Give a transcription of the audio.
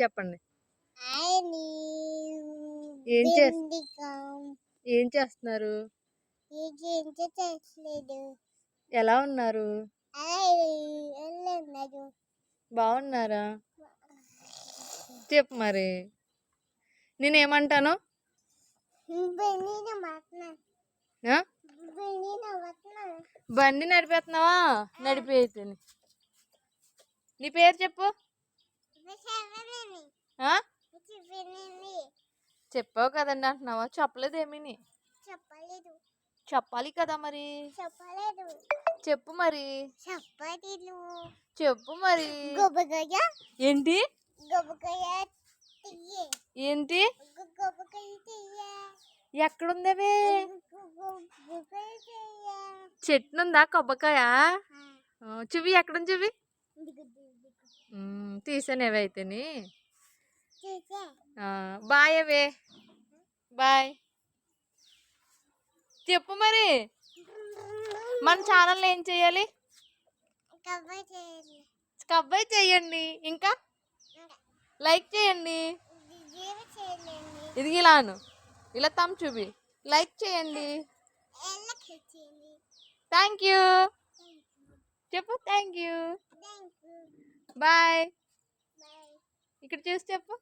చెప్పండి. ఏం ఏం చేస్తున్నారు? ఎలా ఉన్నారు? బాగున్నారా? చెప్పు మరి. నేనేమంటాను? బండి నడిపేస్తున్నావా? నడిపి అయితే నీ పేరు చెప్పు. చెప్పావు కదండి అంటున్నావా? చెప్పలేదేమీని చెప్పలేదు. చెప్పాలి కదా మరి. చెప్పలేదు. చెప్పు మరి. చెప్పలేదు. చెప్పు మరి. గొబ్బకాయ ఏంటి? తీయ ఏంటి? ఎక్కడుందవి? చెట్టునుందా కొబ్బకాయ చూవి ఎక్కడుంది చూవి? ఉమ్, తీసాను ఏవైతేని చూసే బాయ్ అవే. బాయ్. చెప్పు మరి. మన ఛానల్ ఏం చేయాలి? కబ్బాయి చేయండి. ఇంకా? లైక్ చేయండి. ఇది ఇలాను ఇలా తమ్ చూపి. లైక్ చేయండి. Thank you. చెప్పు థ్యాంక్ యూ. బాయ్. ఇక్కడ చూసి చెప్పు.